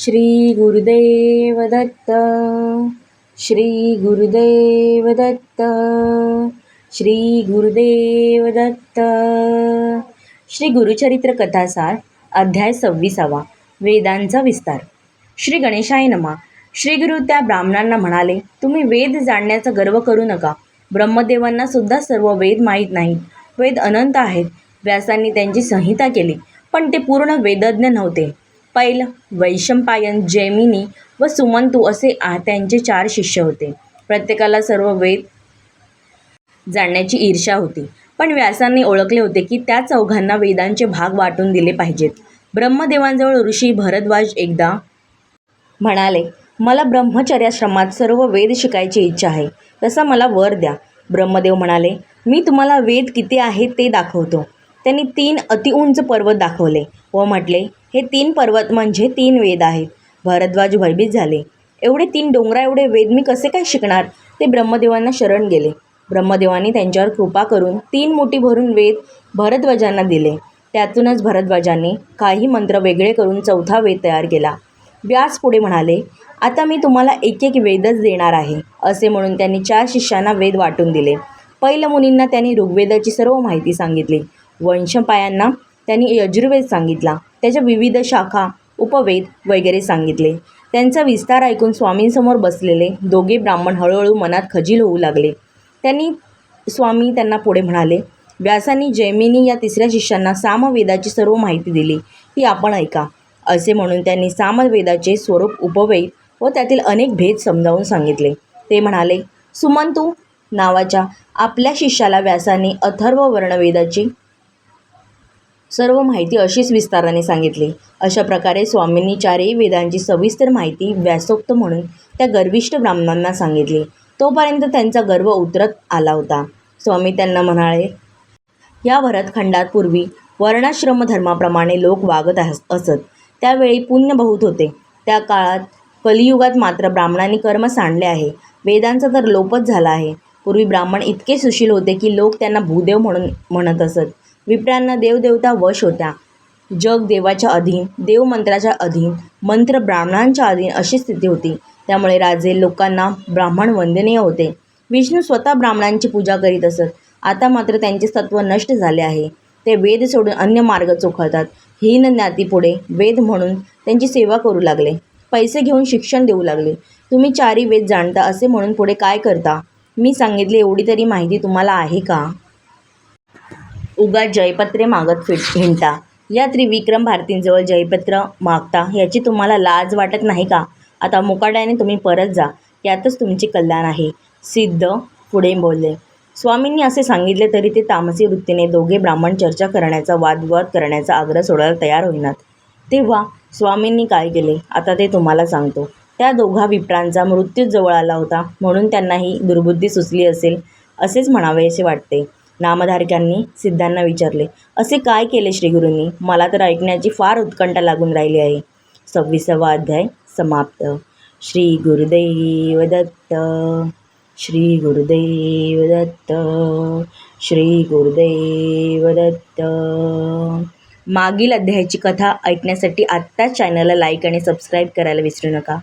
श्री गुरुदेव दत्त श्री गुरुदेव दत्त श्री गुरुदेव दत्त. श्री गुरुचरित्र कथासार अध्याय सव्वीसावा वेदांचा विस्तार. श्री गणेशाय नमा. श्री गुरु त्या ब्राह्मणांना म्हणाले तुम्ही वेद जाणण्याचा गर्व करू नका. ब्रह्मदेवांना सुद्धा सर्व वेद माहीत नाहीत वेद अनंत आहेत. व्यासांनी त्यांची संहिता केली पण ते पूर्ण वेदज्ञ नव्हते. पैल वैशंपायन जैमिनी व सुमंतू असे आ त्यांचे चार शिष्य होते. प्रत्येकाला सर्व वेद जाणण्याची ईर्षा होती. पण व्यासांनी ओळखले होते की त्या चौघांना वेदांचे भाग वाटून दिले पाहिजेत. ब्रह्मदेवांजवळ ऋषी भरद्वाज एकदा म्हणाले मला ब्रह्मचर्याश्रमात सर्व वेद शिकायची इच्छा आहे. तसा मला वर द्या. ब्रह्मदेव म्हणाले मी तुम्हाला वेद किती आहेत ते दाखवतो. त्यांनी तीन अतिउंच पर्वत दाखवले व म्हटले हे तीन पर्वत म्हणजे तीन वेद आहेत. भरद्वाज भयभीत झाले. एवढे तीन डोंगरा एवढे वेद मी कसे काय शिकणार? ते ब्रह्मदेवांना शरण गेले. ब्रह्मदेवांनी त्यांच्यावर कृपा करून तीन मोठी भरून वेद भरद्वाजांना दिले. त्यातूनच भरद्वाजांनी काही मंत्र वेगळे करून चौथा वेद तयार केला. व्यास पुढे म्हणाले आता मी तुम्हाला एक एक वेदच देणार आहे असे म्हणून त्यांनी चार शिष्यांना वेद वाटून दिले. पहिल्या मुनींना त्यांनी ऋग्वेदाची सर्व माहिती सांगितली. वंशपायांना त्यांनी यजुर्वेद सांगितला. त्याच्या विविध शाखा उपवेद वगैरे सांगितले. त्यांचा विस्तार ऐकून स्वामींसमोर बसलेले दोघे ब्राह्मण हळूहळू मनात खजील होऊ लागले. त्यांनी स्वामी त्यांना पुढे म्हणाले व्यासांनी जैमिनी या तिसऱ्या शिष्यांना सामवेदाची सर्व माहिती दिली. ती आपण ऐका. असे म्हणून त्यांनी सामवेदाचे स्वरूप उपवेद व त्यातील अनेक भेद समजावून सांगितले. ते म्हणाले सुमंतू नावाच्या आपल्या शिष्याला व्यासाने अथर्व वर्णवेदाची सर्व माहिती अशीच विस्ताराने सांगितली. अशा प्रकारे स्वामींनी चारही वेदांची सविस्तर माहिती व्यासोक्त म्हणून त्या गर्विष्ठ ब्राह्मणांना सांगितली. तोपर्यंत त्यांचा गर्व उतरत आला होता. स्वामी त्यांना म्हणाले या भरतखंडात पूर्वी वर्णाश्रम धर्माप्रमाणे लोक वागत अस असत. त्यावेळी पुण्य बहुत होते. त्या काळात कलियुगात मात्र ब्राह्मणांनी कर्म सांडले आहे. वेदांचा तर लोपच झाला आहे. पूर्वी ब्राह्मण इतके सुशील होते की लोक त्यांना भूदेव म्हणून म्हणत असत. विप्रांना देवदेवता वश होत्या. जग देवाच्या अधीन देवमंत्राच्या अधीन मंत्र ब्राह्मणांच्या अधीन अशी स्थिती होती. त्यामुळे राजे लोकांना ब्राह्मण वंदनीय होते. विष्णू स्वतः ब्राह्मणांची पूजा करीत असत. आता मात्र त्यांचे सत्व नष्ट झाले आहे. ते वेद सोडून अन्य मार्ग चोखळतात हीन ज्ञातीपुढे वेद म्हणून त्यांची सेवा करू लागले. पैसे घेऊन शिक्षण देऊ लागले. तुम्ही चारी वेद जाणता असे म्हणून पुढे काय करता? मी सांगितले एवढी तरी माहिती तुम्हाला आहे का? उगा जयपत्रे मागत फिट हिंडता. या त्रिविक्रम भारतींजवळ जयपत्र मागता याची तुम्हाला लाज वाटत नाही का? आता मुकाट्याने तुम्ही परत जा. यातच तुमचे कल्याण आहे. सिद्ध पुढे बोलले. स्वामींनी असे सांगितले तरी ते तामसी वृत्तीने दोघे ब्राह्मण चर्चा करण्याचा वादविवाद करण्याचा आग्रह सोडायला तयार होईनात. तेव्हा स्वामींनी काय केले? आता ते तुम्हाला सांगतो. त्या दोघा विप्रांचा मृत्यू जवळ आला होता म्हणून त्यांना ही दुर्बुद्धी सुचली असेल असेच म्हणावेसे वाटते. नामधारकांनी सिद्धांना विचारले असे काय केले श्रीगुरूंनी? मला तर ऐकण्याची फार उत्कंठा लागून राहिली आहे. सव्वीसावा अध्याय समाप्त. श्री गुरुदेव दत्त श्री गुरुदेव दत्त श्री गुरुदेव दत्त. मागील अध्यायाची कथा ऐकण्यासाठी आत्ताच चॅनलला लाईक आणि सबस्क्राईब करायला विसरू नका.